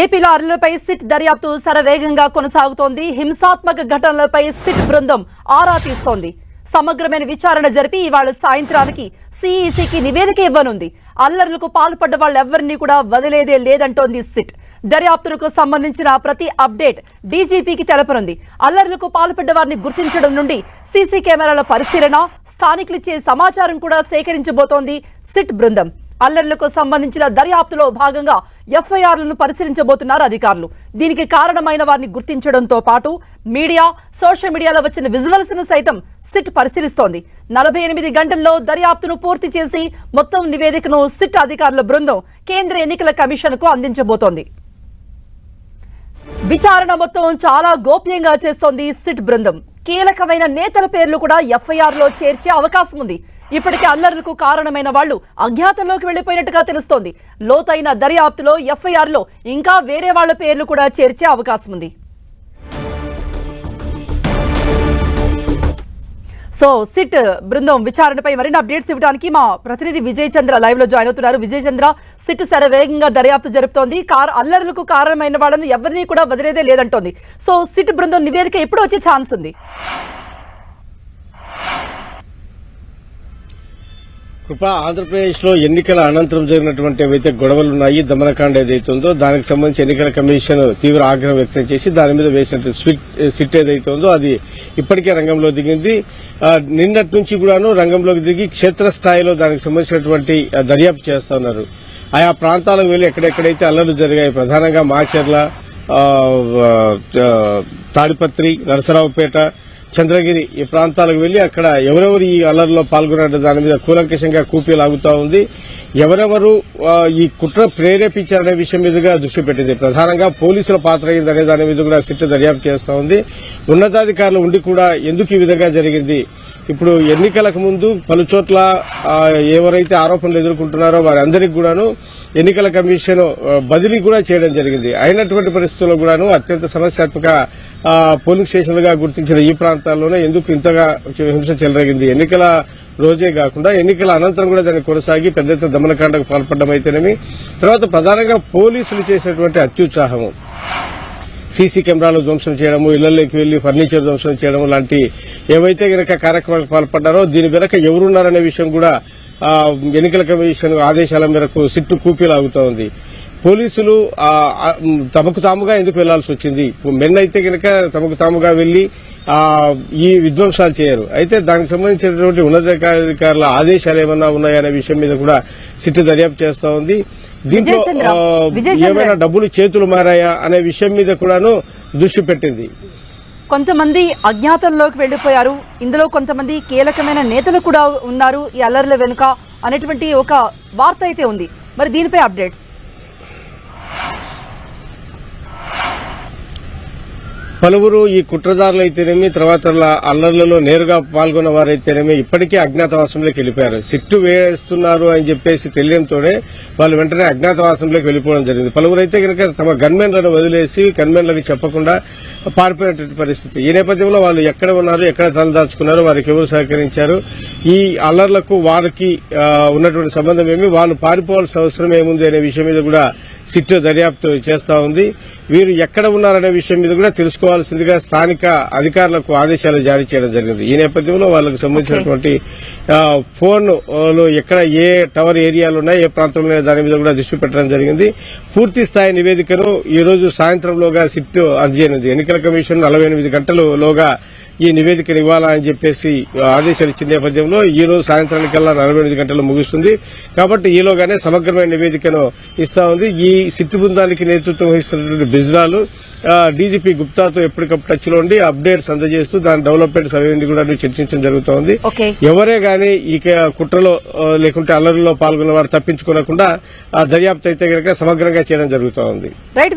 ఏపీలో అర్లపై సిట్ దర్యాప్తు శరవేగంగా కొనసాగుతోంది. హింసాత్మక ఘటనలపై సిట్ బృందం ఆరా తీస్తోంది. సమగ్రమైన విచారణ జరిపి ఇవాళ సాయంత్రానికి సిఈసికి నివేదిక ఇవ్వనుంది. అల్లర్లకు పాల్పడ్డ వాళ్ళెవ్వరినీ కూడా వదిలేదే లేదంటోంది సిట్. దర్యాప్తులకు సంబంధించిన ప్రతి అప్డేట్ డీజీపీకి తెలపనుంది. అల్లర్లకు పాల్పడ్డ వారిని గుర్తించడం నుండి సీసీ కెమెరాల పరిశీలన స్థానికులిచ్చే సమాచారం కూడా సేకరించబోతోంది సిట్ బృందం. అల్లర్లకు సంబంధించిన దర్యాప్తులో భాగంగా ఎఫ్ఐఆర్లను పరిశీలించబోతున్నారు అధికారులు. దీనికి కారణమైన వారిని గుర్తించడంతో పాటు మీడియా సోషల్ మీడియాలో వచ్చిన విజువల్స్ను సైతం సిట్ పరిశీలిస్తోంది. నలభై ఎనిమిది గంటల్లో దర్యాప్తును పూర్తి చేసి మొత్తం నివేదికను సిట్ అధికారుల బృందం కేంద్ర ఎన్నికల కమిషన్కు అందించబోతోంది. విచారణ మొత్తం చాలా గోప్యంగా చేస్తోంది సిట్ బృందం. కీలకమైన నేతల పేర్లు కూడా ఎఫ్ఐఆర్లో చేర్చే అవకాశం ఉంది. ఇప్పటికే అల్లర్లకు కారణమైన వాళ్ళు అజ్ఞాతంలోకి వెళ్ళిపోయినట్టుగా తెలుస్తోంది. లోతైన దర్యాప్తులో ఎఫ్ఐఆర్లో ఇంకా వేరే వాళ్ళ పేర్లు కూడా చేర్చే అవకాశం ఉంది. సో సిట్ బృందం విచారణపై మరిన్ని అప్డేట్స్ ఇవ్వడానికి మా ప్రతినిధి విజయ్ చంద్ర లైవ్లో జాయిన్ అవుతున్నారు. విజయ్ చంద్ర సిట్ శరవేగంగా దర్యాప్తు జరుపుతోంది. కార్ అల్లర్లకు కారణమైన వాళ్ళను ఎవరిని కూడా వదిలేదే లేదంటోంది. సో సిట్ బృందం నివేదిక ఎప్పుడు వచ్చే ఛాన్స్ ఉంది? కృప ఆంధ్రప్రదేశ్లో ఎన్నికల అనంతరం జరిగినటువంటి ఏవైతే గొడవలు ఉన్నాయి దమనకాండ ఏదైతే ఉందో దానికి సంబంధించి ఎన్నికల కమిషన్ తీవ్ర ఆగ్రహం వ్యక్తం చేసి దాని మీద వేసినట్టు స్విట్ సిట్ ఏదైతే ఉందో అది ఇప్పటికే రంగంలో దిగింది. నిన్నటి నుంచి కూడాను రంగంలోకి దిగి క్షేత్రస్థాయిలో దానికి సంబంధించినటువంటి దర్యాప్తు చేస్తున్నారు ఆయా ప్రాంతాలకు వెళ్ళి ఎక్కడెక్కడైతే అల్లర్లు జరిగాయి ప్రధానంగా మాచర్ల తాడిపత్రి నరసరావుపేట చంద్రగిరి ఈ ప్రాంతాలకు వెళ్ళి అక్కడ ఎవరెవరు ఈ అల్లర్లో పాల్గొన్న దాని మీద కూలంకషంగా కూపీ లాగుతా ఉంది. ఎవరెవరు ఈ కుట్ర ప్రేరేపించారనే విషయం మీదుగా దృష్టి పెట్టింది. ప్రధానంగా పోలీసుల పాత్ర అయిందనే దాని మీద కూడా సిట్ దర్యాప్తు చేస్తా ఉంది. ఉన్నతాధికారులు ఉండి కూడా ఎందుకు ఈ విధంగా జరిగింది? ఇప్పుడు ఎన్నికలకు ముందు పలుచోట్ల ఎవరైతే ఆరోపణలు ఎదుర్కొంటున్నారో వారందరికీ కూడాను ఎన్నికల కమిషన్ బదిలీ కూడా చేయడం జరిగింది. అయినటువంటి పరిస్థితుల్లో కూడాను అత్యంత సమస్యాత్మక పోలింగ్ స్టేషన్లుగా గుర్తించిన ఈ ప్రాంతాల్లోనే ఎందుకు ఇంతగా హింస చెలరేగింది? ఎన్నికల రోజే కాకుండా ఎన్నికల అనంతరం కూడా దాన్ని కొనసాగి పెద్ద ఎత్తున దమనకాండకు పాల్పడడం అయితేనేమి? తర్వాత ప్రధానంగా పోలీసులు చేసినటువంటి అత్యుత్సాహము. సీసీ కెమెరాలు ధ్వంసం చేయడము ఇళ్ళలోకి వెళ్ళి ఫర్నిచర్ ధ్వంసం చేయడం లాంటి ఏవైతే గనక కార్యక్రమాలకు పాల్పడ్డారో దీని వెనక ఎవరున్నారనే విషయం కూడా ఎన్నికల కమిషన్ ఆదేశాల మేరకు సిట్టు కూపీలాగుతూ ఉంది పోలీసులు తమకు తాముగా ఎందుకు వెళ్ళాల్సి వచ్చింది? మెన్ అయితే గనక తమకు తాముగా వెళ్ళి ఈ విధ్వంసాలు చేయరు. అయితే దానికి సంబంధించినటువంటి ఉన్నతాధికారుల ఆదేశాలు ఏమన్నా ఉన్నాయనే విషయం మీద కూడా సిట్టు దర్యాప్తు చేస్తా ఉంది దీంట్లో చంద్ర. ఏమైనా డబ్బులు చేతులు మారాయా అనే విషయం మీద కూడాను దృష్టి పెట్టింది. కొంతమంది అజ్ఞాతంలోకి వెళ్ళిపోయారు. ఇందులో కొంతమంది కీలకమైన నేతలు కూడా ఉన్నారు. ఈ అల్లర్ల వెనుక అనేటువంటి ఒక వార్త అయితే ఉంది. మరి దీనిపై అప్డేట్స్. పలువురు ఈ కుట్రదారులు అయితేనేమి తర్వాత అల్లర్లలో నేరుగా పాల్గొన్న వారైతేనేమి ఇప్పటికే అజ్ఞాతవాసంలోకి వెళ్ళిపోయారు. సిట్టు వేస్తున్నారు అని చెప్పేసి తెలియడంతోనే వాళ్ళు వెంటనే అజ్ఞాతవాసంలోకి వెళ్ళిపోవడం జరిగింది. పలువురు అయితే కనుక తమ గన్మెన్లను వదిలేసి గన్మెన్లకు చెప్పకుండా పారిపోయినటువంటి పరిస్థితి. ఈ నేపథ్యంలో వాళ్ళు ఎక్కడ ఉన్నారు ఎక్కడ తలదాచుకున్నారు వారికి ఎవరు సహకరించారు ఈ అల్లర్లకు వారికి ఉన్నటువంటి సంబంధం ఏమి వాళ్ళు పారిపోవాల్సిన అవసరం ఏముంది అనే విషయం మీద కూడా సిట్టు దర్యాప్తు చేస్తా ఉంది. వీరు ఎక్కడ ఉన్నారనే విషయం మీద కూడా తెలుసుకోవాలి తెలుసుకోవాల్సిందిగా స్థానిక అధికారులకు ఆదేశాలు జారీ చేయడం జరిగింది. ఈ నేపథ్యంలో వాళ్ళకు సంబంధించినటువంటి ఫోన్లు ఫోన్లో ఎక్కడ ఏ టవర్ ఏరియాలు ఉన్నాయి ఏ ప్రాంతంలో దాని మీద కూడా దృష్టి పెట్టడం జరిగింది. పూర్తి స్థాయి నివేదికను ఈ రోజు సాయంత్రంలోగా సిట్ అందజేయనుంది ఎన్నికల కమిషన్ నలభై ఎనిమిది గంటలలోగా ఈ నివేదికను ఇవ్వాలని చెప్పేసి ఆదేశాలు ఇచ్చిన నేపథ్యంలో ఈ రోజు సాయంత్రానికల్లా నలభై ఎనిమిది గంటలు ముగుస్తుంది. కాబట్టి ఈలోగానే సమగ్రమైన నివేదికను ఇస్తా ఉంది. ఈ సిట్టు బృందానికి నేతృత్వం వహిస్తున్నటువంటి బిజ్రాలు డీజీపీ గుప్తాతో ఎప్పటికప్పుడు టచ్లో ఉండి అప్డేట్స్ అందజేస్తూ దాని డెవలప్మెంట్స్ అవన్నీ కూడా చర్చించడం జరుగుతోంది. ఎవరే గాని ఈ కుట్రలో లేకుంటే అల్లరిలో పాల్గొన్న వారు తప్పించుకోనకుండా ఆ దర్యాప్తు అయితే కనుక సమగ్రంగా చేయడం జరుగుతోంది. రైట్